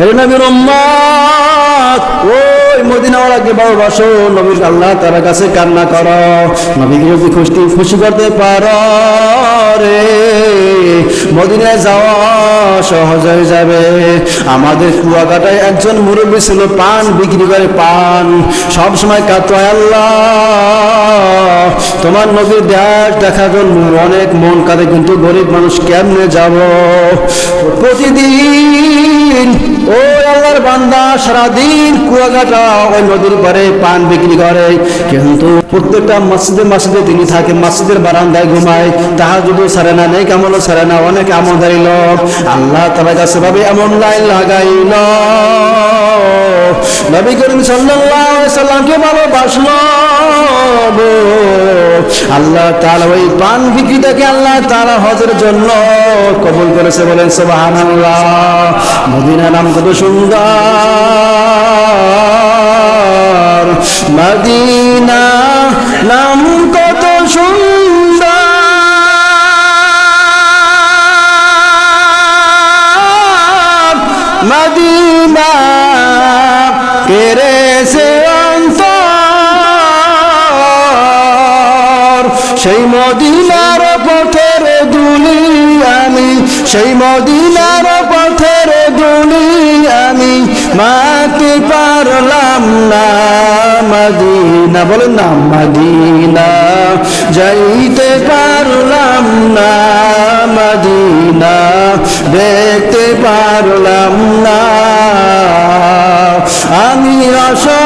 হে নবীর ওই মদিনাওয়ালাকে ভালোবাসো নবীর আল্লাহ তার কাছে কান্না করো। নবীকে যদি খুশি খুশি করতে পারো রে। মদিনায় যাওয়া সহজ হয়ে যাবে। আমাদের কুয়াকাটায় একজন মুরব্বী ছিল, পান বিক্রি করে পান। সব সময় কাতো আল্লাহ, তোমার নবীর দেশ দেখা জন্য অনেক মন কাঁদে, কিন্তু গরিব মানুষ কেমনে যাব? প্রতিদিন ও আল্লাহর বান্দা সারাদিন কুয়াকাটা ওই নদীর পারে পান বিক্রি করে। কিন্তু প্রত্যেকটা মসজিদে মসজিদে তিনি থাকে, মসজিদের বারান্দায় ঘুমায়। তাহা যদি সারে না নেই কেমনও সারে না, অনেক আমদারি লোক। আল্লাহ তালা কাছে ভাবে এমন লাইন লাগাইল। নবী করিম আলাইহি সাল্লামকে ভালোবাসলো। আল্লাহ তাআলা ওই পান বিক্রিটাকে আল্লাহ তাআলা হজের জন্য কবুল করেছে বলেন, সুবহানাল্লাহ। মদিনা নাম কত সুন্দর। মদিনা নাম কত সুন্দর। মদিনা কেরেছে সেই মদিনার পথের দুলি আমি, সেই মদিনার পথের দুলি আমি মাতে পারলাম না মদিনা, বলেন না মদিনা, যাইতে পারলাম না মদিনা, দেখতে পারলাম না। আমি অসহায়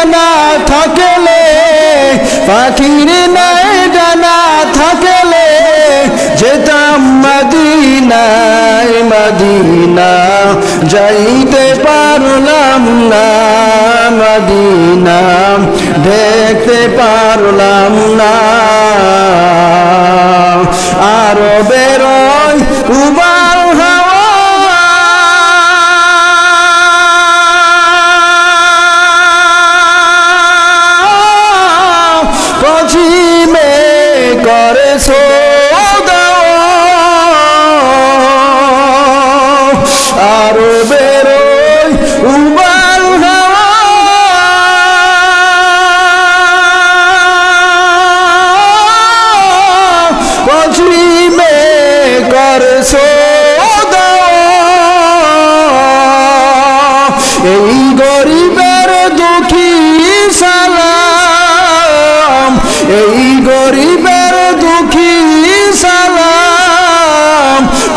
ডানা থাকলে, পাখির নাই ডানা থাকলে, যেতাম মদিনায়, মদিনা যাইতে পারলাম না, মদিনা দেখতে পারলাম না। আরও বেরোয় উবার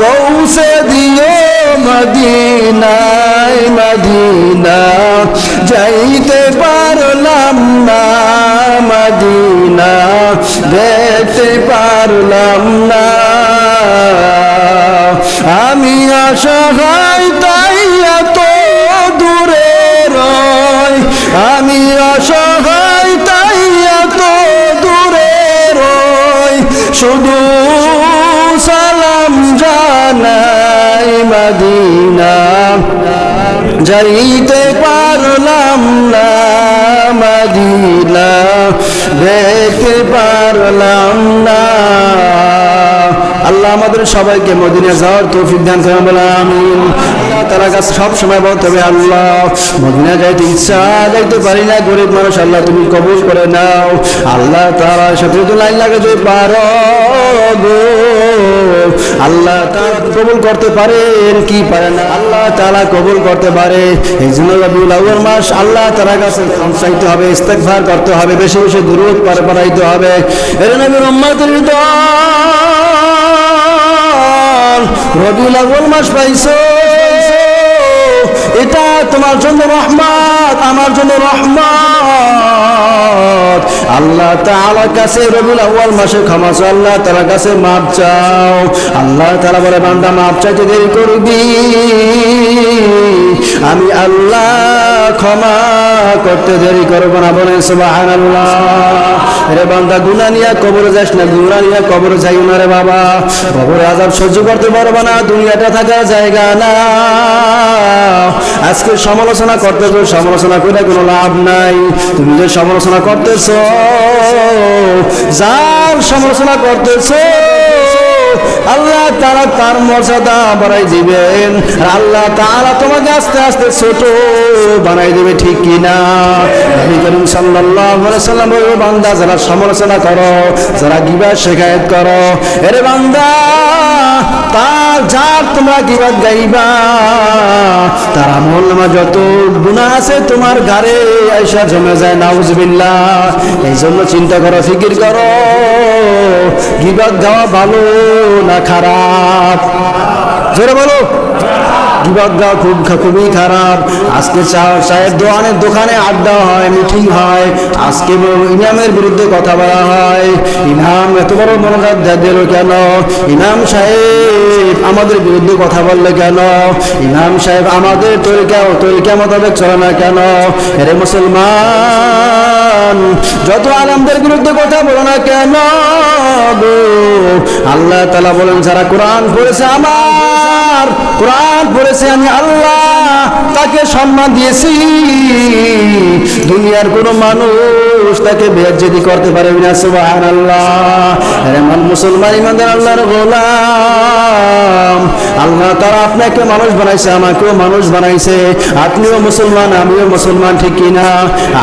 পৌঁছে দিও মদিনায় মদিনা। যাইতে পারলাম না মদিনা দেখতে পারলাম না। আমি অসহায় তাই মদিনা যাইতে পারলাম না মাদিনা, দেখতে পারলাম না। আল্লাহ আমাদের সবাইকে মদিনা যাওয়ার তৌফিক দান আমিন। তারা কাছে সব সময় বলতে হবে, আল্লাহ, মদিনা যাইতে ইচ্ছা যাইতে পারি না, গরিব মানুষ, আল্লাহ তুমি কবুল করে নাও। আল্লাহ তারা সাথে তো লাইন লাগাতে পারো আল্লাহ তারা কবুল করতে পারেন, কি পারে না, আল্লাহ তারা কবুল করতে পারে। এই জন্য রবিউল মাস, আল্লাহ তারা কাছে চাইতে হবে ইস্তেকভার করতে হবে, বেশি বেশি দূরত পার পারাইতে হবে। এর নবীর উম্মাতের তালা তালা রবিউল আউয়াল মাস পাইছো। এটা তোমার জন্য রহমত, আমার জন্য রহমত। আল্লাহ তাআলার কাছে রবিউল আউয়াল মাসে ক্ষমা চাও, আল্লাহ তাআলার কাছে মাপ চাও। আল্লাহ তাআলা বলে, বান্দা, মাপ চাইতে দেরি করবি। আমি আল্লাহ ক্ষমা করতে দেরি করব না, বলেন সুবহানাল্লাহ। রে বান্দা, গুনাহ নিয়ে কবরে যাস না, গুনাহ নিয়ে কবরে যাই না রে বাবা। কবরে আযাব সহ্য করতে পারবে না, দুনিয়াটা থাকার জায়গা না। আজকে সমালোচনা করতেছো, সমালোচনা করে কোনো লাভ নাই। তুমি যে সমালোচনা করতেছ যার সমালোচনা করতেছো। আল্লাহ তারা তার মর্যাদা বাড়াই দিবেন। আল্লাহ তারা তোমাকে আস্তে আস্তে ছোট বানাই দিবে, ঠিক কিনা নবী করিম সাল্লাল্লাহু আলাইহি সাল্লাম বান্দা, যারা সমালোচনা করো, যারা গিবা শেখায়ত করো, এরে বান্দা, তার যার তোমরা গিবাদ গাইবা। তার আমল নামা যত গুনাহ আছে তোমার ঘরে আয়সা জমে যায়, নাউজুবিল্লাহ। এই জন্য চিন্তা করো, ফিকির করো। গিবাদ দেওয়া ভালো না খারাপ? জোরে বলো। গাওয়া খুব খুবই খারাপ। আজকে চায়ের দোকানের দোকানে আড্ডা হয়, মিটিং হয়। আজকে ইমামের বিরুদ্ধে কথা বলা হয়। ইমাম এত বড় মনোজাত দিল কেন? ইমাম সাহেব আমাদের বিরুদ্ধে কথা বললে কেন? ইমাম সাহেব আমাদের তরিকা তরিকা মোতাবেক চলে না কেন? এরে মুসলমান, যত আলমদের বিরুদ্ধে কথা বলো না কেন আল্লাহ তালা বলেন, যারা কোরআন পড়েছে আমার, কোরআন পড়েছে আমি আল্লাহ তাকে সম্মান দিয়েছি। দুনিয়ার কোনো মানুষ তাকে বেজ্জেদি করতে পারবে না সুবাহান আল্লাহ এমন মুসলমান ইমানদার, আল্লাহর গোলাম। আল্লাহ তারা আপনাকে মানুষ বানাইছে, আমাকেও মানুষ বানাইছে। আপনিও মুসলমান, আমিও মুসলমান, ঠিক কিনা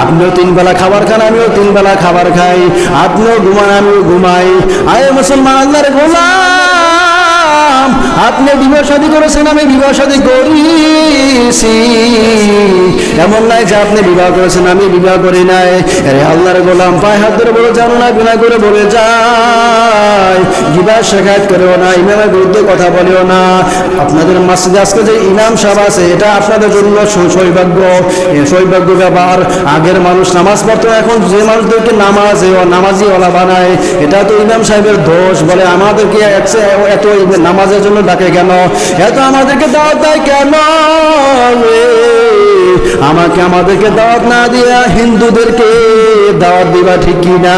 আপনিও তিন বেলা খাবার খান, আমিও তিন বেলা খাবার খাই। আপনিও ঘুমান, আমিও ঘুমাই। আয় মুসলমান, আল্লাহর গোলাম। আপনি বিবাহ শাদী করেছেন, আমি বিবাহ শাদী করেছি। এমন নাই যে আপনি বিবাহ করেছেন, আমি বিবাহ করি নাই। আরে আল্লাহর গোলাম, পায়ে হাত ধরে বলে, জানো না বিনা করে বলে যায়। বিবাহ শেখায়ত করেও না, ইমামের বিরুদ্ধে কথা বলেও না। আপনাদের মাসজিদে আজকে যে ইমাম সাহেব আছে, এটা আপনাদের জন্য সৌভাগ্য। সৌভাগ্য ব্যাপার আগের মানুষ নামাজ পড়তো, এখন যে মানুষদেরকে নামাজ নামাজি ওলা বানায়, এটা তো ইমাম সাহেবের দোষ বলে আমাদেরকে এত নামাজের জন্য ডাকে কেন? এত আমাদেরকে দাওয়াত দেয় কেন আমাকে আমাদেরকে দাওয়াত না দিয়া হিন্দুদেরকে দাওয়াত দিবা ঠিক না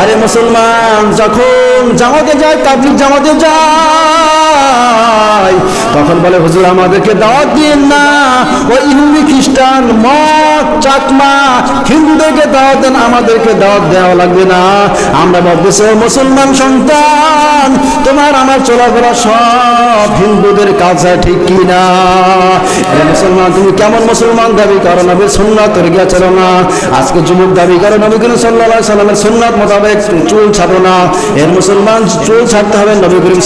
আরে মুসলমান, যখন জামাতে যায় তাবলিক জামাতে যায়, তখন বলে, হুজুর, আমাদেরকে দাওয়াত দিন না। ইহুদি খ্রিস্টান, মদ, চাকমা, হিন্দুদেরকে দাওয়াত দেন, আমাদেরকে দাওয়াত দেওয়া লাগবে না। আমরা বলতেছি মুসলমান সন্তান, তোমার আমার চলাফেরা সব হিন্দুদের কাছে ঠিক কি না? মুসলমান, তুমি কেমন মুসলমান? দাবি করো নবীর সুন্নাত গিয়া চলো না। আজকে যুবক দাবি করো, নবী করিম আলাইহি সাল্লামের সুন্নাত মোতাবেক চুল ছাড়ো না। এর মুসলমান চুল ছাড়তে হবে, নবী করিম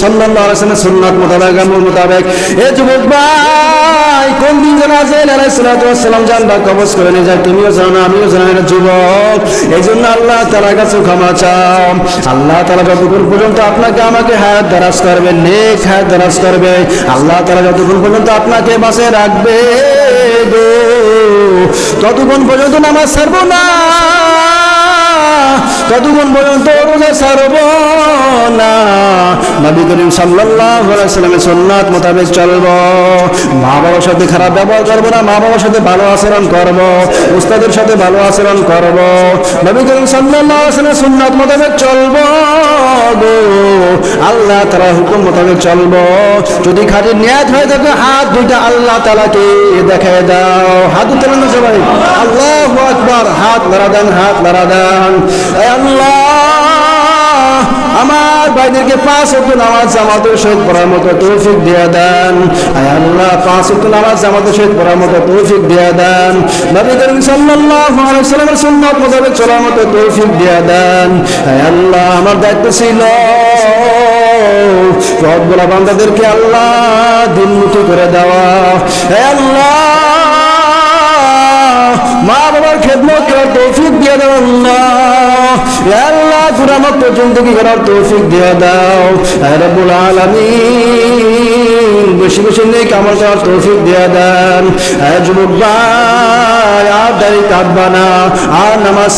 আলাইহি সাল্লামের সুন্নাত মোতাবেক মোতাবেক। এ যুবক ভাই, কোন দিন যেন আজরাইল আলাইহিস সালাতু ওয়াস সালাম জানবা কবজ করে নিয়ে তুমিও জানো, আমিও জানি যুবক। এই জন্য আল্লাহ তাআলার কাছে ক্ষমা চাও। আল্লাহ তাআলা যতক্ষণ পর্যন্ত আপনাকে আমাকে হায়াত দারাজ করবে, নেক হায়াত দারাজ করবে, আল্লাহ তাআলা যতক্ষণ পর্যন্ত আপনাকে বাসে রাখবে গো, ততক্ষণ পর্যন্ত নামাজ ছাড়বো না। ততক্ষণ পর্যন্ত রোজা ছাড়ব না নবী করিম সাল্লাল্লাহু আলাইহি মোতাবেক চলব। মা বাবার সাথে খারাপ ব্যবহার করব না মা বাবার সাথে ভালো আচরণ করব, উস্তাদের সাথে ভালো আচরণ করব। নবী করিম সাল্লাল্লাহু আলাইহি সাল্লামের মোতাবেক চলব গো। আল্লাহ তাআলা হুকুম মোতাবেক চলব। যদি খাঁটি নিয়াত হয়ে থাকে, হাত দুইটা আল্লাহ তাআলাকে দেখায় দাও। হাত উত্তোলন সবাই আল্লাহু আকবার। হাত লড়া দেন, হাত লড়া দেন। আল্লাহ, আমার ভাইদেরকে পাঁচ নামাজ জামাতের সহিত পড়ার মতো তৌফিক দেন। আল্লাহ, পাঁচ অক্ট নামাজ জামাতের সহিত পড়ার মতো তৌফিক দেন। নবী করিম সাল্লাল্লাহু আলাইহি সাল্লামের সুন্নাত মোতাবেক চলার মতো তৌফিক দেন। আল্লাহ, আমার দায়িত্ব ছিল সবগুলা বান্দাদেরকে আল্লাহ দিনমুখী করে দেওয়া। হে আল্লাহ মা বাবার খেদমত করার তৌফিক দিয়ে দাও আল্লাহ। আল্লাহ পর্যন্ত কি করার তৌফিক দাও। বেশি বেশি করার তৌফিক দেন। যুবক ভাই, আর না, আর নামাজ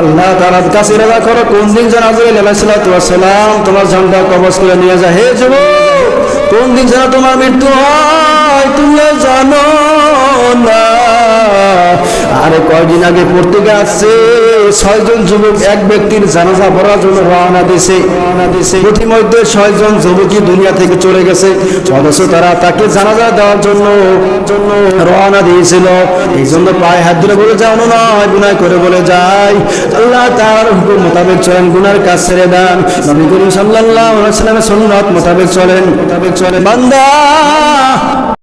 আল্লাহ তালার কাছে রাজা করো, কোন দিন যেন আজরাইল আলাইহিস সালাম তোমার ঝান্ডা কবজ করে নিয়ে যায়। হে যুবক, কোন দিন যেন তোমার মৃত্যু হয়, তুমি জানো না। আরে কয়দিন আগে পর্তুগে আসছে, ছয়জন যুবক, এক ব্যক্তির জানাজা পড়ার জন্য রওনা দিছে রওনা দিছে প্রতিমধ্যে ছয়জন যুবকই দুনিয়া থেকে চলে গেছে। অথচ তারা তাকে জানাজা দেওয়ার জন্য জন্য রওনা দিয়েছিল। এই জন্য পায়ে হাত ধরে বলে, যাও নয় গুনাহ করে বলে যাই। আল্লাহ তার হুকুম মোতাবেক চলেন, গুনার কাজ ছেড়ে দেন। নবী করিম সাল্লাল্লাহু আলাইহি ওয়াসাল্লামের সুন্নাত মোতাবেক চলেন মোতাবেক চলেন। বান্দা!